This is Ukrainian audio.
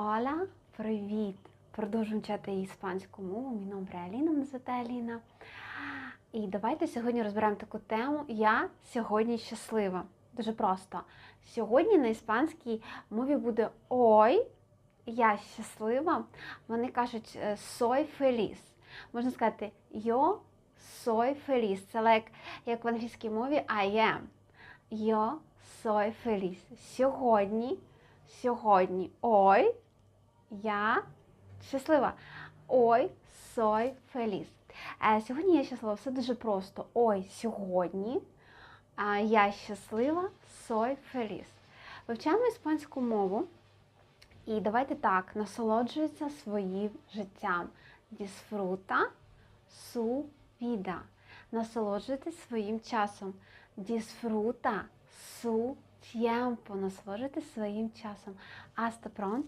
Оля, привіт! Продовжуємо вчати іспанську мову. Мій номер Аліна, мене звати Аліна. І давайте сьогодні розберемо таку тему Я сьогодні щаслива. Дуже просто. Сьогодні на іспанській мові буде ой, я щаслива. Вони кажуть feliz. Можна сказати soy feliz. Це like, як в англійській мові I am. Yo soy feliz. Сьогодні, сьогодні, ой, я щаслива. Ой, soy feliz. Е, Сьогодні я щаслива, все дуже просто. Ой, сьогодні я щаслива, soy feliz. Вивчаємо іспанську мову. І давайте так, насолоджуйтеся своїм життям. Disfruta su vida. Насолоджуйтесь своїм часом. Disfruta su tiempo. Насолоджуйтесь своїм часом. Hasta pronto.